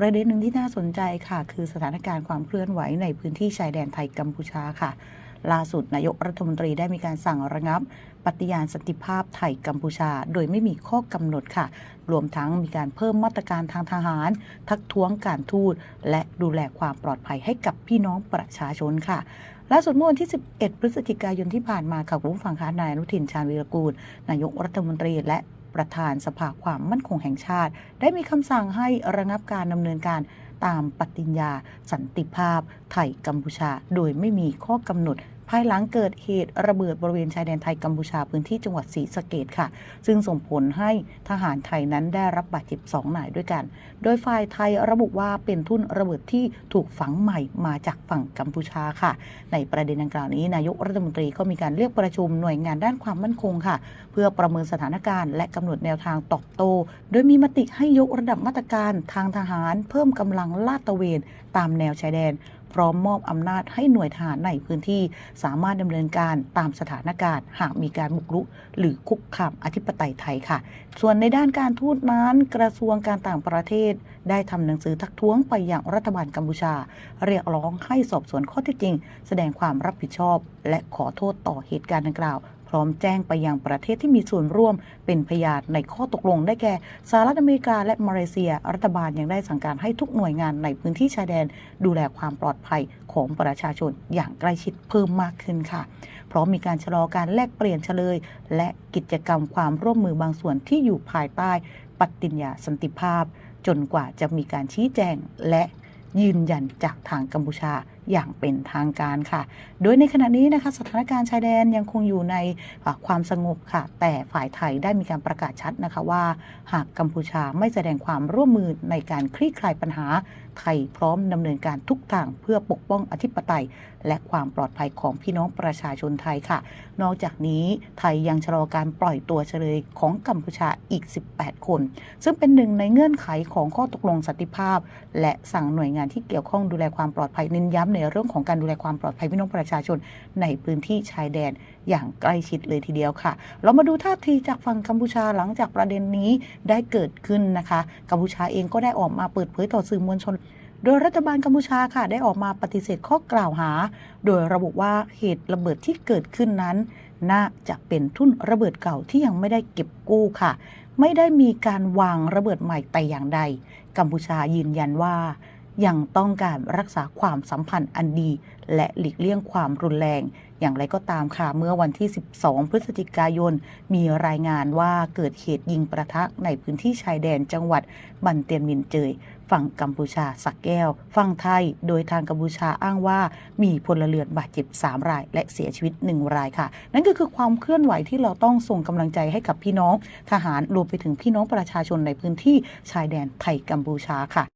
ประเด็นหนึ่งที่น่าสนใจค่ะ คือสถานการณ์ความเคลื่อนไหวในพื้นที่ชายแดนไทยกัมพูชาค่ะ ล่าสุดนายกรัฐมนตรีได้มีการสั่งระงับ ปฏิญาณสันติภาพไทยกัมพูชา โดยไม่มีข้อกำหนดค่ะ รวมทั้งมีการเพิ่มมาตรการทางทหาร ทักท้วงการทูตและดูแลความปลอดภัยให้กับพี่น้องประชาชนค่ะล่าสุดเมื่อวันที่ 11 พฤศจิกายนที่ผ่านมาค่ะคุณผู้ฟังคะนายอนุทินชาญวีรกูล นายกรัฐมนตรีและ ประธานสภาความมั่นคงแห่งชาติ ได้มีคำสั่งให้ระงับการดำเนินการตามปฏิญญา สันติภาพ ไทยกัมพูชา โดยไม่มีข้อกำหนด ภายหลังเกิดเหตุระเบิดบริเวณชายแดนไทยกัมพูชาพื้นที่จังหวัดศรีสะเกดค่ะ ซึ่งส่งผลให้ทหารไทยนั้นได้รับบาดเจ็บ2นายด้วยกัน โดยฝ่ายไทยระบุว่าเป็นทุ่นระเบิดที่ถูกฝังใหม่มาจากฝั่งกัมพูชาค่ะ ในประเด็นดังกล่าวนี้นายกรัฐมนตรีก็มีการเรียกประชุมหน่วยงานด้านความมั่นคงค่ะ เพื่อประเมินสถานการณ์และกำหนดแนวทางตอบโต้โดยมีมติให้ยกระดับมาตรการทางทหาร เพิ่มกำลังลาดตระเวนตามแนวชายแดน พร้อมมอบอำนาจให้หน่วยทหารในพื้นที่ สามารถดำเนินการตามสถานการณ์ หากมีการบุกรุก หรือคุกคามอธิปไตยไทยค่ะ ส่วนในด้านการทูตนั้นกระทรวงการต่างประเทศ ได้ทำหนังสือทักท้วงไปยังรัฐบาลกัมพูชา เรียกร้องให้สอบสวนข้อเท็จจริง แสดงความรับผิดชอบ และขอโทษต่อเหตุการณ์ดังกล่าว พร้อมแจ้งไปยังประเทศที่มีส่วนร่วมเป็นพยานในข้อตกลงได้แก่สหรัฐอเมริกาและมาเลเซีย รัฐบาลยังได้สั่งการให้ทุกหน่วยงานในพื้นที่ชายแดน ดูแลความปลอดภัยของประชาชนอย่างใกล้ชิดเพิ่มมากขึ้นค่ะพร้อมมีการชะลอการแลกเปลี่ยนเฉลย และกิจกรรมความร่วมมือบางส่วนที่อยู่ภายใต้ ปฏิญญาสันติภาพ จนกว่าจะมีการชี้แจงและยืนยันจากทางกัมพูชา อย่างเป็นทางการค่ะ โดยในขณะนี้นะคะสถานการณ์ชายแดนยังคงอยู่ในความสงบค่ะ แต่ฝ่ายไทยได้มีการประกาศชัดนะคะว่า หากกัมพูชาไม่แสดงความร่วมมือในการคลี่คลายปัญหา ไทยพร้อมดำเนินการทุกทางเพื่อปกป้องอธิปไตย และความปลอดภัยของพี่น้องประชาชนไทยค่ะ นอกจากนี้ไทยยังชะลอการปล่อยตัวเฉลยของกัมพูชาอีก 18 คน ซึ่งเป็นหนึ่งในเงื่อนไขของข้อตกลงสันติภาพ และสั่งหน่วยงานที่เกี่ยวข้องดูแลความปลอดภัยเน้นย้ำในในเรื่องของการดูแลความปลอดภัยพี่น้องประชาชนในพื้นที่ชายแดนอย่างใกล้ชิดเลยทีเดียวค่ะ เรามาดูท่าทีจากฝั่งกัมพูชาหลังจากประเด็นนี้ได้เกิดขึ้นนะคะ กัมพูชาเองก็ได้ออกมาเปิดเผยต่อสื่อมวลชนโดยรัฐบาลกัมพูชาค่ะได้ออกมาปฏิเสธข้อกล่าวหา โดยระบุว่าเหตุระเบิดที่เกิดขึ้นนั้น น่าจะเป็นทุ่นระเบิดเก่าที่ยังไม่ได้เก็บกู้ค่ะ ไม่ได้มีการวางระเบิดใหม่แต่อย่างใด กัมพูชายืนยันว่า ยังต้องการรักษาความสัมพันธ์อันดี และหลีกเลี่ยงความรุนแรง อย่างไรก็ตามค่ะ เมื่อวันที่ 12 พฤศจิกายน มีรายงานว่าเกิดเหตุยิงประทะในพื้นที่ชายแดนจังหวัดบันเตียนมินเจยฝั่งกัมพูชาสักแก้ว ฝั่งไทย โดยทางกัมพูชาอ้างว่ามีพลเรือนบาดเจ็บ 3 ราย และเสียชีวิต 1 รายค่ะ นั่นก็คือความเคลื่อนไหวที่เราต้องส่งกำลังใจให้กับพี่น้อง ทหารรวมไปถึงพี่น้องประชาชนในพื้นที่ชายแดนไทยกัมพูชาค่ะ